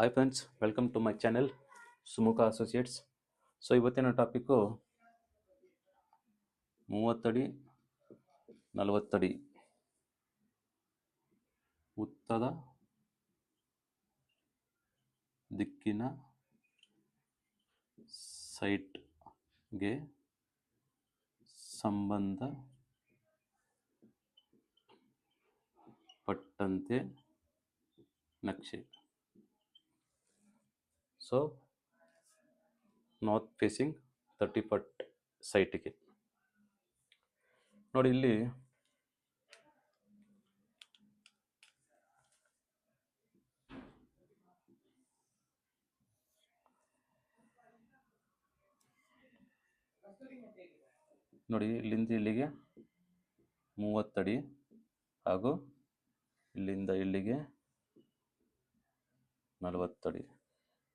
Hi friends welcome to my channel Sumukha associates so ಇವತ್ತಿನ topic ಮೂವತ್ತಡಿ, ನಲವತ್ತಡಿ. ಉತ್ತದ ದಿಕ್ಕಿನ ಸೈಟ್ಗೆ ಸಂಬಂಧ ಪಟ್ಟಂತೆ ನಕ್ಷೆ. So north facing thirty forty ಸೈಟಿಗೆ. ನೋಡಿ ಇಲ್ಲಿ ನೋಡಿ ಇಲ್ಲಿಂದ ಇಲ್ಲಿಗೆ ಮೂವತ್ತಡಿ ಹಾಗೂ ಇಲ್ಲಿಂದ ಇಲ್ಲಿಗೆ ನಲವತ್ತಡಿ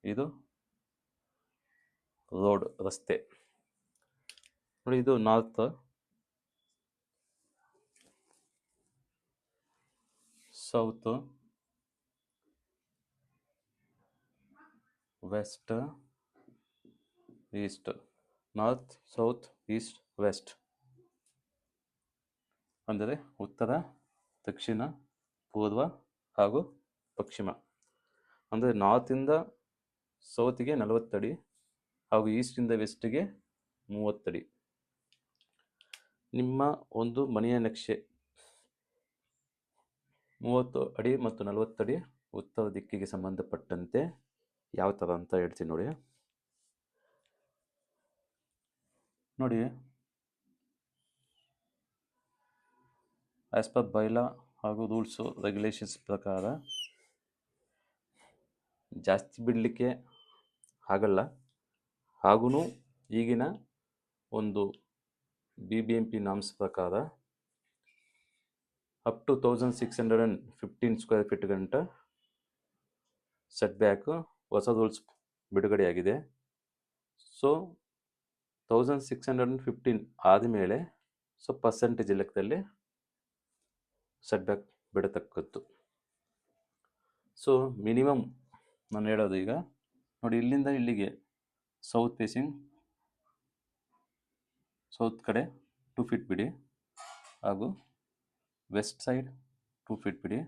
ಇದು ರೋಡ್ ರಸ್ತೆ. ನೋಡಿ, ಇದು north. South. West. East. North, south, east, west. ಅಂದರೆ ಉತ್ತರ, ದಕ್ಷಿಣ, ಪೂರ್ವ ಹಾಗೂ ಪಶ್ಚಿಮ. ಅಂದರೆ ನಾರ್ತಿಂದ ಸೌತಿಗೆ ನಲವತ್ತಡಿ ಹಾಗೂ ಈಸ್ಟಿಂದ ವೆಸ್ಟ್ಗೆ ಮೂವತ್ತಡಿ. ನಿಮ್ಮ ಒಂದು ಮನೆಯ ನಕ್ಷೆ ಮೂವತ್ತು ಅಡಿ ಮತ್ತು ನಲವತ್ತಡಿ ಉತ್ತರ ದಿಕ್ಕಿಗೆ ಸಂಬಂಧಪಟ್ಟಂತೆ ಯಾವ ಥರ ಅಂತ ಹೇಳ್ತೀನಿ ನೋಡಿ. ನೋಡಿ. ಆ್ಯಸ್ ಬೈಲಾ ಹಾಗೂ ರೂಲ್ಸು, ರೆಗ್ಯುಲೇಷನ್ಸ್ ಪ್ರಕಾರ ಜಾಸ್ತಿ ಬಿಡಲಿಕ್ಕೆ ಆಗಲ್ಲ ಹಾಗೂ ಈಗಿನ ಒಂದು B B M P norms ಪ್ರಕಾರ up to thousand six hundred and fifteen square feet ಗಂಟ ಸೆಟ್ ಬ್ಯಾಕ್ ಹೊಸ ರೂಲ್ಸ್ ಬಿಡುಗಡೆಯಾಗಿದೆ. So thousand six hundred and fifteen ಆದಮೇಲೆ ಸೊ ಪರ್ಸೆಂಟೇಜ್ ಲೆಕ್ಕದಲ್ಲಿ ಸೆಟ್ ಬ್ಯಾಕ್ ಬಿಡತಕ್ಕದ್ದು. ಸೊ ಮಿನಿಮಮ್ ನಾನು ಹೇಳೋದು ಈಗ ನೋಡಿ, ಇಲ್ಲಿಂದ ಇಲ್ಲಿಗೆ ಸೌತ್ ಫೇಸಿಂಗ್ ಸೌತ್ ಕಡೆ ಟು ಫೀಟ್ ಬಿಡಿ ಹಾಗೂ ವೆಸ್ಟ್ ಸೈಡ್ ಟೂ ಫೀಟ್ ಬಿಡಿ.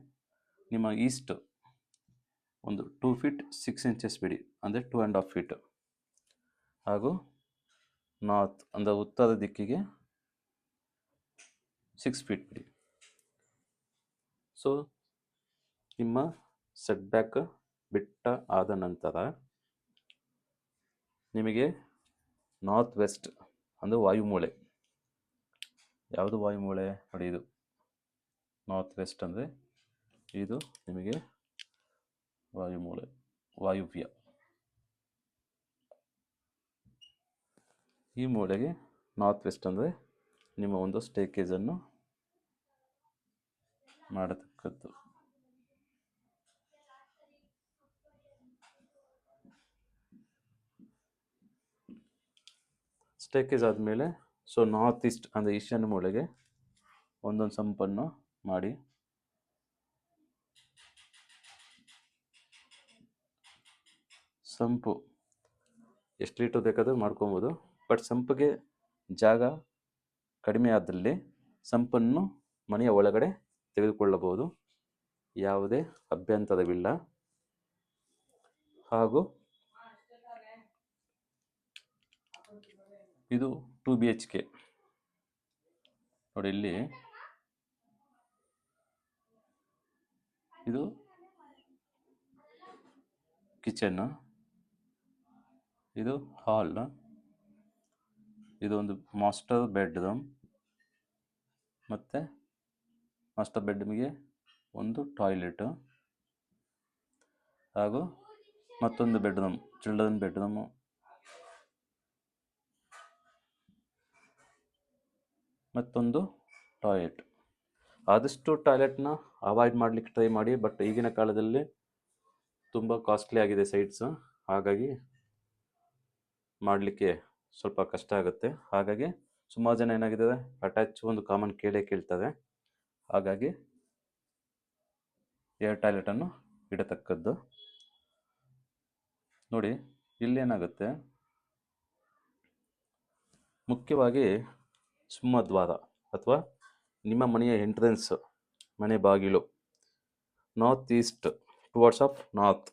ನಿಮ್ಮ ಈಸ್ಟ್ ಒಂದು ಟೂ ಫೀಟ್ ಸಿಕ್ಸ್ ಇಂಚಸ್ ಬಿಡಿ, ಅಂದರೆ ಟೂ ಆ್ಯಂಡ್ ಹಾಫ್ ಫೀಟ್ ಹಾಗೂ ನಾರ್ತ್ ಅಂದರೆ ಉತ್ತರ ದಿಕ್ಕಿಗೆ ಸಿಕ್ಸ್ ಫೀಟ್ ಬಿಡಿ. ಸೊ ನಿಮ್ಮ ಸೆಟ್ ಬ್ಯಾಕ್ ಬಿಟ್ಟ ಆದ ನಂತರ ನಿಮಗೆ ನಾರ್ತ್ ವೆಸ್ಟ್ ಅಂದರೆ ವಾಯುಮೂಳೆ. ಯಾವುದು ವಾಯುಮೂಳೆ? ನೋಡಿ ಇದು. ನಾರ್ತ್ ವೆಸ್ಟ್ ಅಂದರೆ ಇದು ನಿಮಗೆ ವಾಯುಮೂಳೆ, ವಾಯುವ್ಯ. ಈ ಮೂಳೆಗೆ ನಾರ್ತ್ ವೆಸ್ಟ್ ಅಂದರೆ ನಿಮ್ಮ ಒಂದು ಸ್ಟೇಕೇಜನ್ನು ಮಾಡತಕ್ಕದ್ದು. ಸ್ಟೇಕೇಜ್ ಆದಮೇಲೆ ಸೊ ನಾರ್ತ್ ಈಸ್ಟ್ ಅಂದರೆ ಈಶಾನ್ಯ ಮೂಳೆಗೆ ಒಂದೊಂದು ಸಂಪನ್ನು ಮಾಡಿ. ಸಂಪು ಎಷ್ಟು ಲೀಟರ್ ಬೇಕಾದರೂ ಮಾಡ್ಕೊಬೋದು ಬಟ್ ಸಂಪಿಗೆ ಜಾಗ ಕಡಿಮೆ ಆದಲ್ಲಿ ಸಂಪನ್ನು ಮನೆಯ ಒಳಗಡೆ ತೆಗೆದುಕೊಳ್ಳಬಹುದು. ಯಾವುದೇ ಅಭ್ಯಂತರವಿಲ್ಲ. ಹಾಗೂ ಇದು ಟು ಬಿ ಎಚ್ ಕೆ. ನೋಡಿ ಇಲ್ಲಿ. ಇದು ಕಿಚನ್ ಇದು ಹಾಲ್. ಇದೊಂದು ಮಾಸ್ಟರ್ ಬೆಡ್ರೂಮ್. ಮತ್ತು ಮಾಸ್ಟರ್ ಬೆಡ್ರೂಮಿಗೆ ಒಂದು ಟಾಯ್ಲೆಟು. ಹಾಗೂ ಮತ್ತೊಂದು ಬೆಡ್ರೂಮ್, ಚಿಲ್ಡ್ರನ್ ಬೆಡ್ರೂಮು. ಮತ್ತೊಂದು ಟಾಯ್ಲೆಟ್. ಆದಷ್ಟು ಟಾಯ್ಲೆಟ್ನ ಅವಾಯ್ಡ್ ಮಾಡಲಿಕ್ಕೆ ಟ್ರೈ ಮಾಡಿ, ಬಟ್ ಈಗಿನ ಕಾಲದಲ್ಲಿ ತುಂಬ ಕಾಸ್ಟ್ಲಿ ಆಗಿದೆ ಸೈಟ್ಸು. ಹಾಗಾಗಿ ಮಾಡಲಿಕ್ಕೆ ಸ್ವಲ್ಪ ಕಷ್ಟ ಆಗುತ್ತೆ. ಹಾಗಾಗಿ ಸುಮಾರು ಜನ ಏನಾಗಿದೆ ಅಟ್ಯಾಚ್ ಒಂದು ಕಾಮನ್ ಕೇಳೇ ಕೇಳ್ತದೆ. ಹಾಗಾಗಿ ಏರ್ ಟಾಯ್ಲೆಟನ್ನು ಇಡತಕ್ಕದ್ದು. ನೋಡಿ, ಇಲ್ಲೇನಾಗುತ್ತೆ? ಮುಖ್ಯವಾಗಿ ಸಿಂಹದ್ವಾರ ಅಥವಾ ನಿಮ್ಮ ಮನೆಯ ಎಂಟ್ರೆನ್ಸ್ ಮನೆ ಬಾಗಿಲು north east towards of north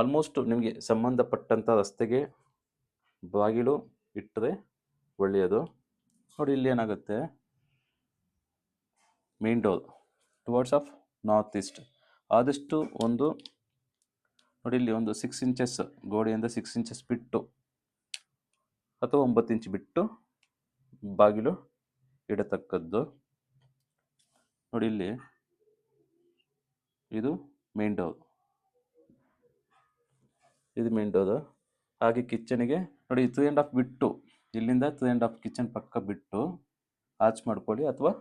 almost ನಿಮಗೆ ಸಂಬಂಧಪಟ್ಟಂಥ ರಸ್ತೆಗೆ ಬಾಗಿಲು ಇಟ್ಟರೆ ಒಳ್ಳೆಯದು. ನೋಡಿ, ಇಲ್ಲಿ ಏನಾಗುತ್ತೆ? Main door towards of north east ಆದಷ್ಟು ಒಂದು, ನೋಡಿ, ಇಲ್ಲಿ ಒಂದು ಸಿಕ್ಸ್ ಇಂಚಸ್ ಗೋಡೆಯಿಂದ ಸಿಕ್ಸ್ ಇಂಚಸ್ ಬಿಟ್ಟು ಅಥವಾ ಒಂಬತ್ತು ಇಂಚ್ ಬಿಟ್ಟು ಬಾಗಿಲು ಇಡತಕ್ಕದ್ದು. ನೋಡಿ ಇಲ್ಲಿ ಇದು ಮೇನ್ ಡೋರ್ ಇದು ಮೇನ್ ಡೋರ್ ಹಾಗೆ ಕಿಚನಿಗೆ ನೋಡಿ ತ್ರೀ ಆ್ಯಂಡ್ ಹಾಫ್ ಬಿಟ್ಟು, ಇಲ್ಲಿಂದ ತ್ರೀ ಆ್ಯಂಡ್ ಹಾಫ್ ಕಿಚನ್ ಪಕ್ಕ ಬಿಟ್ಟು ಆಚ್ ಮಾಡ್ಕೊಳ್ಳಿ ಅಥವಾ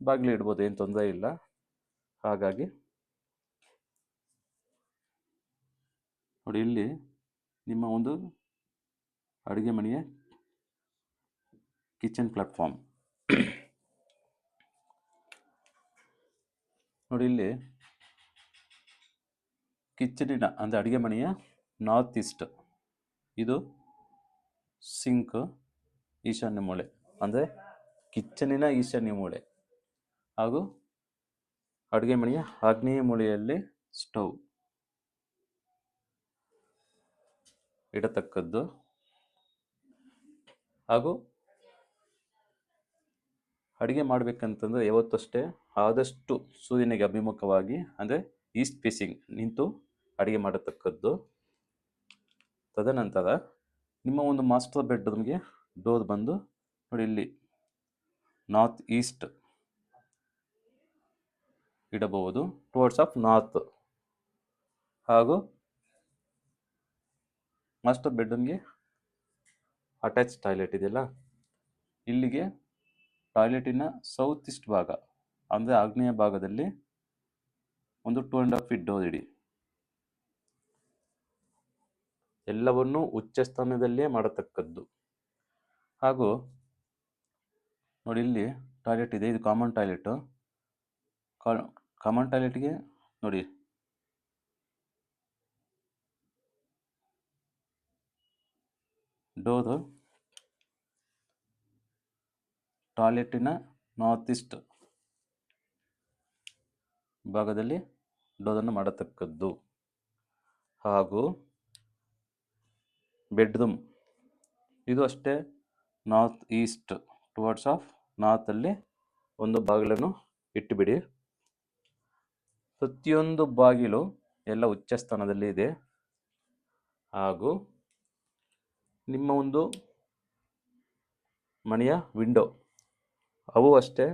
ಬಾಗಿಲು ಇಡ್ಬೋದು, ಏನು ತೊಂದರೆ ಇಲ್ಲ. ಹಾಗಾಗಿ ನೋಡಿ ಇಲ್ಲಿ ನಿಮ್ಮ ಒಂದು ಅಡುಗೆ ಮನೆಯ ಕಿಚನ್ ಪ್ಲಾಟ್ಫಾರ್ಮ್. ನೋಡಿ ಇಲ್ಲಿ ಕಿಚನಿನ, ಅಂದರೆ ಅಡುಗೆ ಮನೆಯ ನಾರ್ತ್ ಈಸ್ಟ್ ಇದು ಸಿಂಕ್ ಈಶಾನ್ಯ ಮೂಲೆ ಅಂದರೆ ಕಿಚನಿನ ಈಶಾನ್ಯ ಮೂಲೆ ಹಾಗೂ ಅಡುಗೆ ಮನೆಯ ಆಗ್ನೇಯ ಮೂಳೆಯಲ್ಲಿ ಸ್ಟವ್ ಇಡತಕ್ಕದ್ದು ಹಾಗೂ ಅಡುಗೆ ಮಾಡಬೇಕಂತಂದರೆ ಯಾವತ್ತಷ್ಟೇ ಆದಷ್ಟು ಸೂರ್ಯನಿಗೆ ಅಭಿಮುಖವಾಗಿ, ಅಂದರೆ ಈಸ್ಟ್ ಫೇಸಿಂಗ್ ನಿಂತು ಅಡುಗೆ ಮಾಡತಕ್ಕದ್ದು. ತದನಂತರ ನಿಮ್ಮ ಒಂದು ಮಾಸ್ಟರ್ ಬೆಡ್ರೂಮ್ಗೆ ಡೋರ್ ಬಂದು ನೋಡಿ ಇಲ್ಲಿ ನಾರ್ತ್ ಈಸ್ಟ್ ಇಡಬಹುದು ಟುವರ್ಡ್ಸ್ ಆಫ್ ನಾರ್ತ್ ಹಾಗೂ ಮಾಸ್ಟರ್ ಬೆಡ್ರೂಮ್ಗೆ ಅಟ್ಯಾಚ್ ಟಾಯ್ಲೆಟ್ ಇದೆಯಲ್ಲ, ಇಲ್ಲಿಗೆ ಟಾಯ್ಲೆಟಿನ ಸೌತ್ ಈಸ್ಟ್ ಭಾಗ, ಅಂದರೆ ಆಗ್ನೇಯ ಭಾಗದಲ್ಲಿ ಒಂದು two and half feet door ಇಡಿ. ಎಲ್ಲವನ್ನೂ ಉಚ್ಚ ಸ್ಥಾನದಲ್ಲೇ ಮಾಡತಕ್ಕದ್ದು. ಹಾಗೂ ನೋಡಿ ಇಲ್ಲಿ ಟಾಯ್ಲೆಟ್ ಇದೆ, ಇದು ಕಾಮನ್ ಟಾಯ್ಲೆಟು ಕಾಮನ್ ಟಾಯ್ಲೆಟ್ಗೆ ನೋಡಿ. ಡೋರು ಟಾಯ್ಲೆಟಿನ ನಾರ್ತ್ ಈಸ್ಟ್ ಭಾಗದಲ್ಲಿ ಇಡೋದನ್ನು ಮಾಡತಕ್ಕದ್ದು. ಹಾಗೂ ಬೆಡ್ರೂಮ್. ಇದು ಅಷ್ಟೇ ನಾರ್ತ್ ಈಸ್ಟ್ ಟುವರ್ಡ್ಸ್ ಆಫ್ ನಾರ್ತಲ್ಲಿ ಒಂದು ಬಾಗಿಲನ್ನು ಇಟ್ಟುಬಿಡಿ. ಪ್ರತಿಯೊಂದು ಬಾಗಿಲು ಎಲ್ಲ ಉಚ್ಚ ಸ್ಥಾನದಲ್ಲಿ ಇದೆ. ಹಾಗೂ ನಿಮ್ಮ ಒಂದು ಮನೆಯ ವಿಂಡೋ ಅವು ಅಷ್ಟೇ.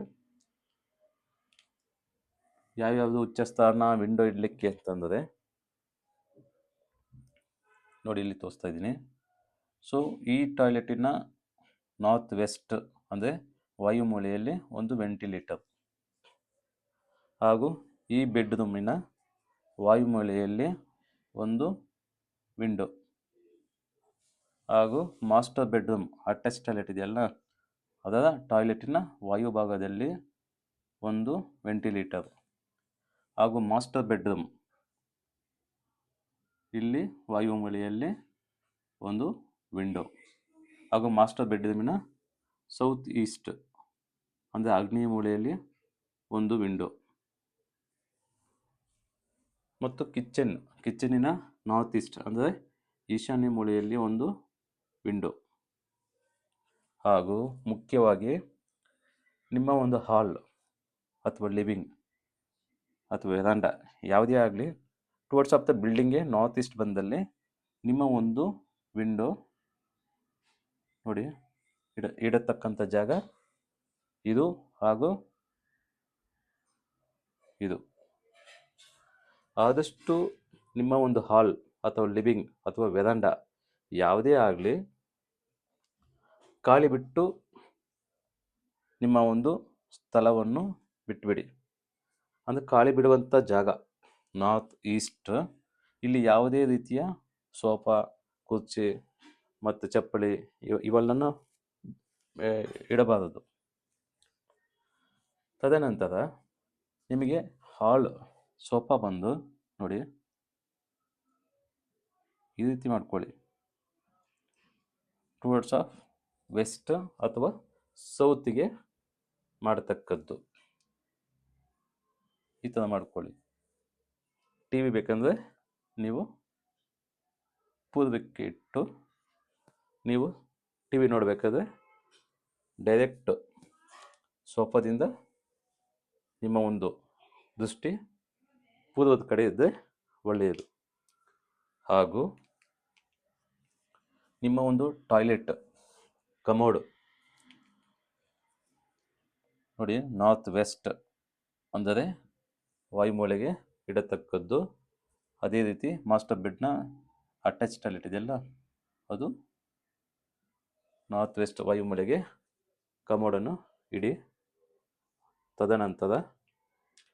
ಯಾವ್ಯಾವುದು ಉಚ್ಚ ಸ್ಥಾನ ವಿಂಡೋ ಇಡಲಿಕ್ಕೆ ಅಂತಂದರೆ, ನೋಡಿ ಇಲ್ಲಿ ತೋರಿಸ್ತಾ ಇದ್ದೀನಿ. ಸೊ ಈ ಟಾಯ್ಲೆಟಿನ ನಾರ್ತ್ ವೆಸ್ಟ್ ಅಂದರೆ ವಾಯುಮೂಲೆಯಲ್ಲಿ ಒಂದು ವೆಂಟಿಲೇಟರ್ ಹಾಗೂ ಈ ಬೆಡ್ರೂಮಿನ ವಾಯುಮೂಲೆಯಲ್ಲಿ ಒಂದು ವಿಂಡೋ ಹಾಗೂ ಮಾಸ್ಟರ್ ಬೆಡ್ರೂಮ್ ಅಟ್ಯಾಚ್ ಟಾಯ್ಲೆಟ್ ಇದೆಯಲ್ಲ? ಅದರ ಟಾಯ್ಲೆಟಿನ ವಾಯುಭಾಗದಲ್ಲಿ ಒಂದು ವೆಂಟಿಲೇಟರ್ ಹಾಗೂ ಮಾಸ್ಟರ್ ಬೆಡ್ರೂಮ್. ಇಲ್ಲಿ ವಾಯುಮೂಲೆಯಲ್ಲಿ ಒಂದು ವಿಂಡೋ ಹಾಗೂ ಮಾಸ್ಟರ್ ಬೆಡ್ರೂಮಿನ ಸೌತ್ ಈಸ್ಟ್, ಅಂದರೆ ಆಗ್ನೇಯ ಮೂಳೆಯಲ್ಲಿ ಒಂದು ವಿಂಡೋ. ಮತ್ತು ಕಿಚನ್, ಕಿಚನಿನ ನಾರ್ತ್ ಈಸ್ಟ್, ಅಂದರೆ ಈಶಾನ್ಯ ಮೂಳೆಯಲ್ಲಿ ಒಂದು ವಿಂಡೋ. ಹಾಗೂ ಮುಖ್ಯವಾಗಿ ನಿಮ್ಮ ಒಂದು ಹಾಲ್ ಅಥವಾ ಲಿವಿಂಗ್ ಅಥವಾ ವೆರಾಂಡ ಯಾವುದೇ ಆಗಲಿ ಟುವರ್ಡ್ಸ್ ಆಫ್ ದ ಬಿಲ್ಡಿಂಗ್ಗೆ ನಾರ್ತ್ ಈಸ್ಟ್ ಬಂದಲ್ಲಿ ನಿಮ್ಮ ಒಂದು ವಿಂಡೋ ನೋಡಿ ಇಡ, ಇಡತಕ್ಕಂಥ ಜಾಗ ಇದು ಹಾಗೂ ಇದು. ಆದಷ್ಟು ನಿಮ್ಮ ಒಂದು ಹಾಲ್ ಅಥವಾ ಲಿವಿಂಗ್ ಅಥವಾ ವೆರಾಂಡ ಯಾವುದೇ ಆಗಲಿ ಖಾಲಿ ಬಿಟ್ಟು ನಿಮ್ಮ ಒಂದು ಸ್ಥಳವನ್ನು ಬಿಟ್ಬಿಡಿ. ಅಂದರೆ ಖಾಲಿ ಬಿಡುವಂಥ ಜಾಗ ನಾರ್ತ್ ಈಸ್ಟ್ ಇಲ್ಲಿ ಯಾವುದೇ ರೀತಿಯ ಸೋಫಾ, ಕುರ್ಚಿ ಮತ್ತು ಚಪ್ಪಲಿ ಇವ, ಇವೆಲ್ಲನೂ ಇಡಬಾರದು. ತದನಂತರ ನಿಮಗೆ ಹಾಲ್ ಸೋಫಾ ಬಂದು ನೋಡಿ. ಈ ರೀತಿ ಮಾಡ್ಕೊಳ್ಳಿ. ಟುವರ್ಡ್ಸ್ ಆಫ್ ವೆಸ್ಟ್ ಅಥವಾ ಸೌತಿಗೆ ಮಾಡತಕ್ಕದ್ದು. ಈ ಥರ ಮಾಡ್ಕೊಳ್ಳಿ. ಟಿ ವಿ ಬೇಕಂದರೆ ನೀವು ಪೂರ್ವಕ್ಕೆ ಇಟ್ಟು ನೀವು ಟಿ ವಿ ನೋಡಬೇಕಾದ್ರೆ ಡೈರೆಕ್ಟ್ ಸೋಫಾದಿಂದ ನಿಮ್ಮ ಒಂದು ದೃಷ್ಟಿ ಪೂರ್ವದ ಕಡೆ ಇದ್ದರೆ ಒಳ್ಳೆಯದು. ಹಾಗೂ ನಿಮ್ಮ ಒಂದು ಟಾಯ್ಲೆಟ್ ಕಮೋಡ್. ನೋಡಿ ನಾರ್ತ್ ವೆಸ್ಟ್ ಅಂದರೆ ವಾಯುಮೂಳೆಗೆ ಇಡತಕ್ಕದ್ದು. ಅದೇ ರೀತಿ ಮಾಸ್ಟರ್ ಬೆಡ್ನ ಅಟ್ಯಾಚ್ಡಲ್ಲಿ ಇಟ್ಟಿದೆಯಲ್ಲ ಅದು ನಾರ್ತ್ ವೆಸ್ಟ್ ವಾಯುಮೂಳೆಗೆ ಕಮೋಡನ್ನು ಇಡಿ. ತದನಂತರ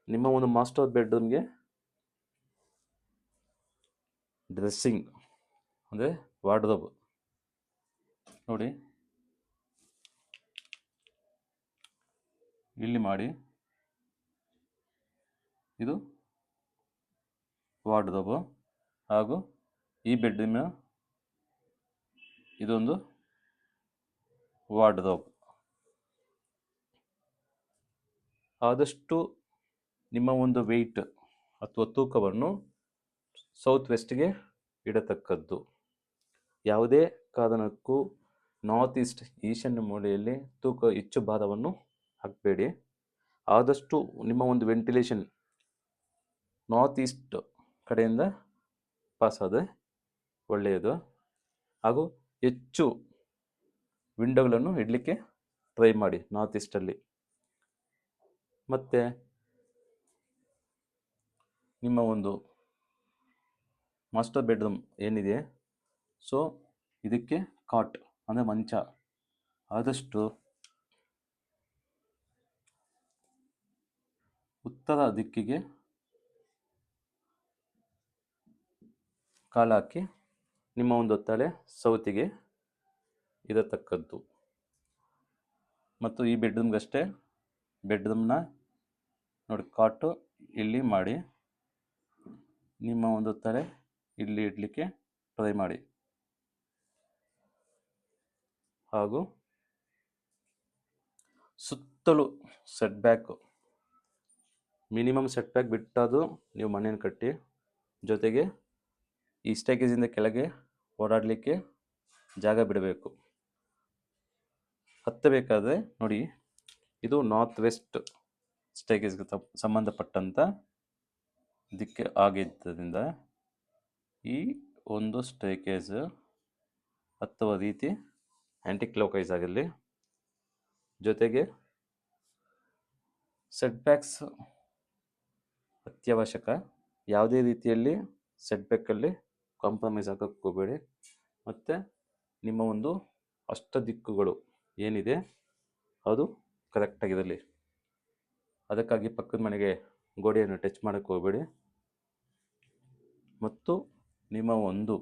ನಿಮ್ಮ ಒಂದು ಮಾಸ್ಟರ್ ಬೆಡ್ರೂಮ್ಗೆ ಡ್ರೆಸ್ಸಿಂಗ್ ಅಂದರೆ ವಾರ್ಡ್ರೋಬ್ ನೋಡಿ ಇಲ್ಲಿ ಮಾಡಿ. ಇದು ವಾರ್ಡ್ರೋಬು ಹಾಗೂ ಈ ಬೆಡ್ಡಿನ ಇದೊಂದು ವಾರ್ಡ್ರೋಬ್ ಆದಷ್ಟು ನಿಮ್ಮ ಒಂದು ವೆಯ್ಟ್ ಅಥವಾ ತೂಕವನ್ನು ಸೌತ್ ವೆಸ್ಟ್ಗೆ ಇಡತಕ್ಕದ್ದು. ಯಾವುದೇ ಕಾರಣಕ್ಕೂ ನಾರ್ತ್ ಈಸ್ಟ್ ಈಶಾನ್ಯ ಮೂಲೆಯಲ್ಲಿ ತೂಕ ಹೆಚ್ಚು ಭಾರವನ್ನು ಹಾಕಬೇಡಿ. ಆದಷ್ಟು ನಿಮ್ಮ ಒಂದು ವೆಂಟಿಲೇಷನ್ ನಾರ್ತ್ ಈಸ್ಟ್ ಕಡೆಯಿಂದ ಪಾಸ್ ಆದರೆ ಒಳ್ಳೆಯದು. ಹಾಗೂ ಹೆಚ್ಚು ವಿಂಡೋಗಳನ್ನು ಇಡಲಿಕ್ಕೆ ಟ್ರೈ ಮಾಡಿ ನಾರ್ತ್ ಈಸ್ಟಲ್ಲಿ ಮತ್ತು ನಿಮ್ಮ ಒಂದು ಮಾಸ್ಟರ್ ಬೆಡ್ರೂಮ್ ಏನಿದೆ ಸೊ ಇದಕ್ಕೆ ಕಾಟ್ ಅಂದರೆ ಮಂಚ. ಆದಷ್ಟು ಉತ್ತರ ದಿಕ್ಕಿಗೆ ಕಾಲಾಕಿ ನಿಮ್ಮ ಒಂದು ತಲೆ ಸೌತಿಗೆ ಇರತಕ್ಕದ್ದು. ಮತ್ತು ಈ ಬೆಡ್ರೂಮ್ಗಷ್ಟೇ, ಬೆಡ್ರೂಮ್ನ ನೋಡಿ ಕಾಟು ಇಲ್ಲಿ ಮಾಡಿ, ನಿಮ್ಮ ಒಂದು ತಲೆ ಇಲ್ಲಿ ಇಡಲಿಕ್ಕೆ ಟ್ರೈ ಮಾಡಿ. ಹಾಗೂ ಸುತ್ತಲೂ set back minimum set back ಬಿಟ್ಟದು ನೀವು ಮನೆಯನ್ನು ಕಟ್ಟಿ. ಜೊತೆಗೆ ಈ ಸ್ಟೇಕೇಜಿಂದ ಕೆಳಗೆ ಓಡಾಡಲಿಕ್ಕೆ ಜಾಗ ಬಿಡಬೇಕು. ಹತ್ತಬೇಕಾದ್ರೆ ನೋಡಿ, ಇದು ನಾರ್ತ್ ವೆಸ್ಟ್ ಸ್ಟೇಕೇಜ್ಗೆ ಸಂಬಂಧಪಟ್ಟಂಥ ದಿಕ್ಕೆ ಆಗಿದ್ದರಿಂದ ಈ ಒಂದು ಸ್ಟೇಕೇಜ್ ಹತ್ತುವ ರೀತಿ ಆ್ಯಂಟಿ ಕ್ಲೋಕೈಸ್ ಆಗಿರಲಿ. ಜೊತೆಗೆ ಸೆಟ್ ಬ್ಯಾಕ್ಸ್ ಅತ್ಯವಶ್ಯಕ. ಯಾವುದೇ ರೀತಿಯಲ್ಲಿ ಸೆಟ್ಬ್ಯಾಕಲ್ಲಿ ಕಾಂಪ್ರಮೈಸ್ ಆಗೋಕ್ಕೆ ಹೋಗಬೇಡಿ ಮತ್ತು ನಿಮ್ಮ ಒಂದು ಅಷ್ಟ ದಿಕ್ಕುಗಳು ಏನಿದೆ ಅದು ಕರೆಕ್ಟಾಗಿರಲಿ ಅದಕ್ಕಾಗಿ ಪಕ್ಕದ ಮನೆಗೆ ಗೋಡೆಯನ್ನು ಟಚ್ ಮಾಡೋಕ್ಕೆ ಹೋಗಬೇಡಿ ಮತ್ತು ನಿಮ್ಮ ಒಂದು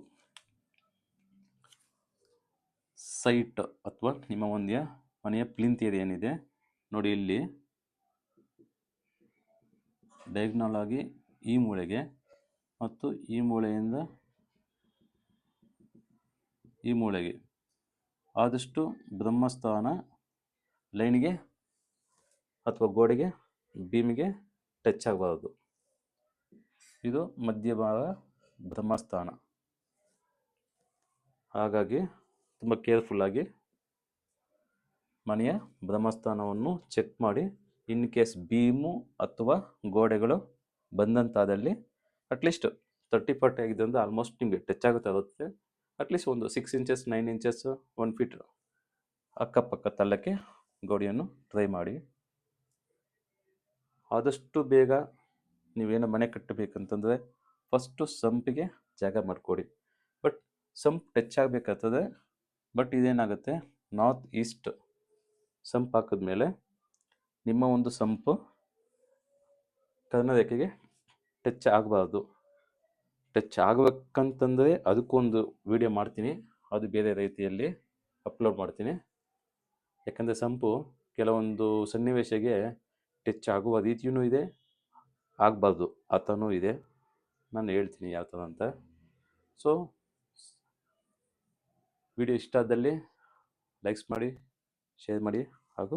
ಸೈಟ್ ಅಥವಾ ನಿಮ್ಮ ಒಂದು ಮನೆಯ ಪ್ಲಿಂತ್ ಏರಿಯಾ ಏನಿದೆ ನೋಡಿ ಇಲ್ಲಿ ಡಯಾಗ್ನಲ್ ಆಗಿ ಈ ಮೂಳೆಗೆ ಮತ್ತು ಈ ಮೂಳೆಯಿಂದ ಈ ಮೂಳೆಗೆ ಆದಷ್ಟು ಬ್ರಹ್ಮಸ್ಥಾನ ಲೈನ್ಗೆ ಅಥವಾ ಗೋಡೆಗೆ, ಭೀಮಿಗೆ ಟಚ್ ಆಗಬಾರದು. ಇದು ಮಧ್ಯಭಾಗ ಬ್ರಹ್ಮಸ್ಥಾನ. ಹಾಗಾಗಿ ತುಂಬ ಕೇರ್ಫುಲ್ಲಾಗಿ ಮನೆಯ ಬ್ರಹ್ಮಸ್ಥಾನವನ್ನು ಚೆಕ್ ಮಾಡಿ ಇನ್ ಕೇಸ್ ಬೀಮು ಅಥವಾ ಗೋಡೆಗಳು ಬಂದಂತಾದಲ್ಲಿ ಅಟ್ಲೀಸ್ಟ್ ತರ್ಟಿ ಫಾರ್ಟಿ ಆಗಿದೆ ಅಂದರೆ ಆಲ್ಮೋಸ್ಟ್ ನಿಮಗೆ ಟಚ್ ಆಗುತ್ತೆ ಅಟ್ಲೀಸ್ಟ್ ಒಂದು six inches nine inches one feet ಅಕ್ಕಪಕ್ಕ ತಳ್ಳಕ್ಕೆ ಗೋಡೆಯನ್ನು ಟ್ರೈ ಮಾಡಿ. ಆದಷ್ಟು ಬೇಗ ನೀವೇನೋ ಮನೆ ಕಟ್ಟಬೇಕಂತಂದರೆ ಫಸ್ಟು ಸಂಪಿಗೆ ಜಾಗ ಮಾಡಿಕೊಡಿ. ಬಟ್ ಸಂಪ್ ಟಚ್ ಆಗಬೇಕಾಗ್ತದೆ ಬಟ್ ಇದೇನಾಗುತ್ತೆ? ನಾರ್ತ್ ಈಸ್ಟ್ ಸಂಪ್ ಹಾಕಿದ್ಮೇಲೆ ನಿಮ್ಮ ಒಂದು ಸಂಪು ಕರ್ಣರೇಖೆಗೆ ಟಚ್ ಆಗಬಾರ್ದು. ಟಚ್ ಆಗಬೇಕಂತಂದರೆ ಅದಕ್ಕೊಂದು ವಿಡಿಯೋ ಮಾಡ್ತೀನಿ. ಅದು ಬೇರೆ ರೀತಿಯಲ್ಲಿ ಅಪ್ಲೋಡ್ ಮಾಡ್ತೀನಿ. ಯಾಕಂದರೆ ಸಂಪು ಕೆಲವೊಂದು ಸನ್ನಿವೇಶಕ್ಕೆ ಟಚ್ ಆಗುವ ರೀತಿಯೂ ಇದೆ, ಆಗಬಾರ್ದು. ಆ ಇದೆ. ನಾನು ಹೇಳ್ತೀನಿ ಯಾವ ಥರ ಅಂತ. ಸೊ ವಿಡಿಯೋ ಇಷ್ಟ ಆದಲ್ಲಿ ಲೈಕ್ಸ್ ಮಾಡಿ ಶೇರ್ ಮಾಡಿ ಹಾಗೂ